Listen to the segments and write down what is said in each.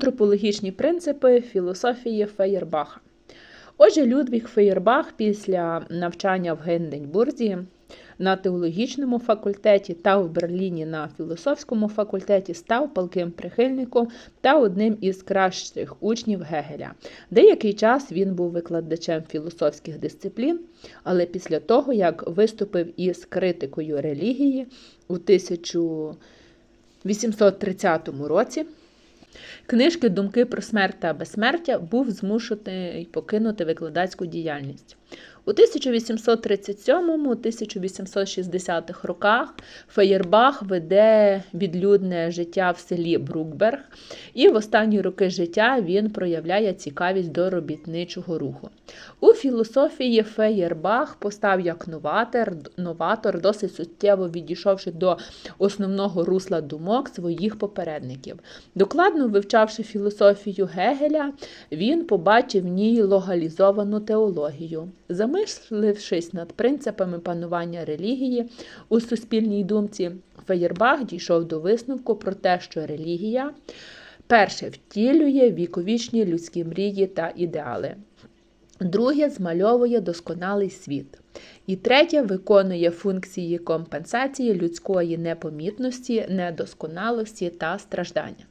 Антропологічні принципи філософії Феєрбаха. Отже, Людвіг Феєрбах після навчання в Генденбурзі на теологічному факультеті та в Берліні на філософському факультеті став палким прихильником та одним із кращих учнів Гегеля. Деякий час він був викладачем філософських дисциплін, але після того, як виступив із критикою релігії у 1830 році, Книжки Думки про смерть та безсмертя був змушений покинути викладацьку діяльність. У 1837-1860 роках Феєрбах веде відлюдне життя в селі Брукберг, і в останні роки життя він проявляє цікавість до робітничого руху. У філософії Феєрбах постав як новатор, новатор, досить суттєво відійшовши до основного русла думок своїх попередників. Докладно вивчавши філософію Гегеля, він побачив в ній логалізовану теологію. Замислившись над принципами панування релігії у суспільній думці, Феєрбах дійшов до висновку про те, що релігія перше втілює віковічні людські мрії та ідеали. Друге змальовує досконалий світ. І третє виконує функції компенсації людської непомітності, недосконалості та страждання.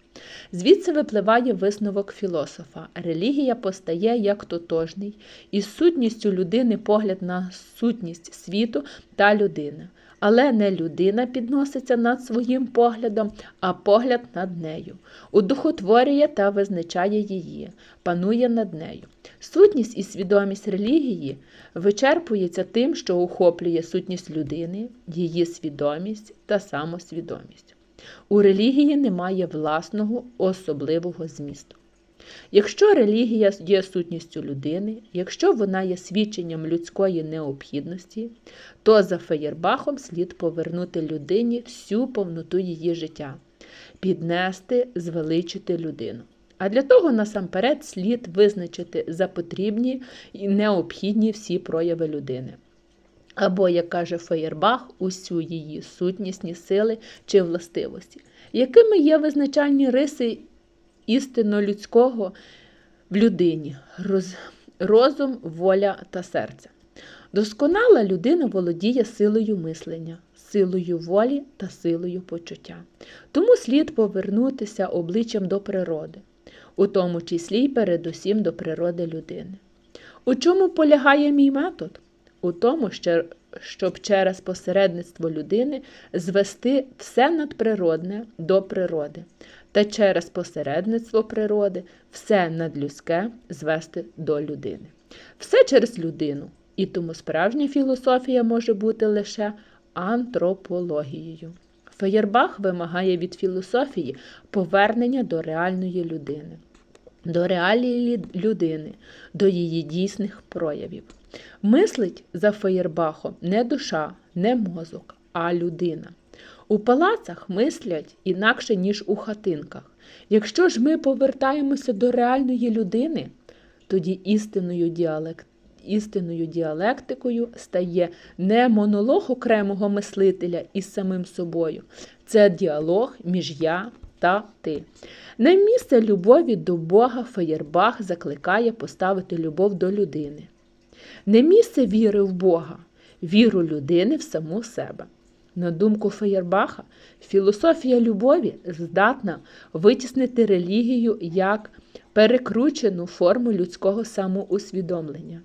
Звідси випливає висновок філософа. Релігія постає як тотожний, із сутністю людини погляд на сутність світу та людини. Але не людина підноситься над своїм поглядом, а погляд над нею. Удухотворює та визначає її, панує над нею. Сутність і свідомість релігії вичерпується тим, що охоплює сутність людини, її свідомість та самосвідомість. У релігії немає власного особливого змісту. Якщо релігія є сутністю людини, якщо вона є свідченням людської необхідності, то за Феєрбахом слід повернути людині всю повноту її життя, піднести, звеличити людину. А для того насамперед слід визначити за потрібні і необхідні всі прояви людини. Або, як каже Феєрбах, усю її сутнісні сили чи властивості, якими є визначальні риси істинно людського в людині, роз, розум, воля та серце. Досконала людина володіє силою мислення, силою волі та силою почуття. Тому слід повернутися обличчям до природи, у тому числі й передусім до природи людини. У чому полягає мій метод? У тому, щоб через посередництво людини звести все надприродне до природи, та через посередництво природи все надлюдське звести до людини. Все через людину, і тому справжня філософія може бути лише антропологією. Феєрбах вимагає від філософії повернення до реальної людини, до реалії людини, до її дійсних проявів. Мислить за Феєрбахом не душа, не мозок, а людина. У палацах мислять інакше, ніж у хатинках. Якщо ж ми повертаємося до реальної людини, тоді істинною, діалект, істинною діалектикою стає не монолог окремого мислителя із самим собою, це діалог між я та ти. На місце любові до Бога Феєрбах закликає поставити любов до людини. Не місце віри в Бога, віру людини в саму себе. На думку Феєрбаха, філософія любові здатна витіснити релігію як перекручену форму людського самоусвідомлення.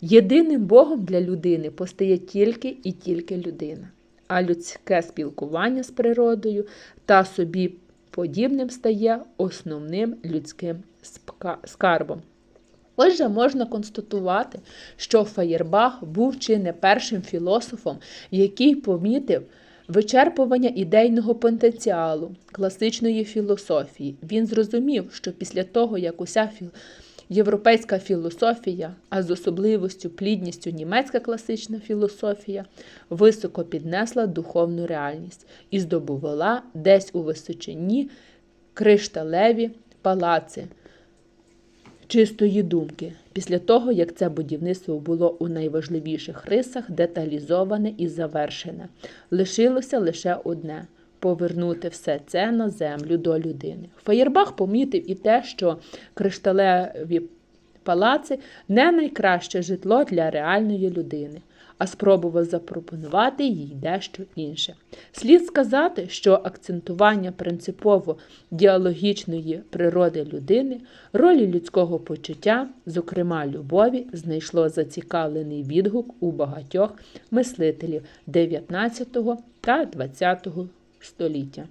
Єдиним Богом для людини постає тільки і тільки людина, а людське спілкування з природою та собі подібним стає основним людським скарбом. Отже, можна констатувати, що Фаєрбах був чи не першим філософом, який помітив вичерпування ідейного потенціалу класичної філософії. Він зрозумів, що після того, як уся філ... європейська філософія, а з особливістю плідністю німецька класична філософія, високо піднесла духовну реальність і здобувала десь у височині кришталеві палаци чистої думки, після того, як це будівництво було у найважливіших рисах деталізоване і завершене, лишилося лише одне повернути все це на землю до людини. Феєрбах помітив і те, що кришталеві палаци не найкраще житло для реальної людини, а спробував запропонувати їй дещо інше. Слід сказати, що акцентування принципово діалогічної природи людини, ролі людського почуття, зокрема любові, знайшло зацікавлений відгук у багатьох мислителів 19 та 20 століття.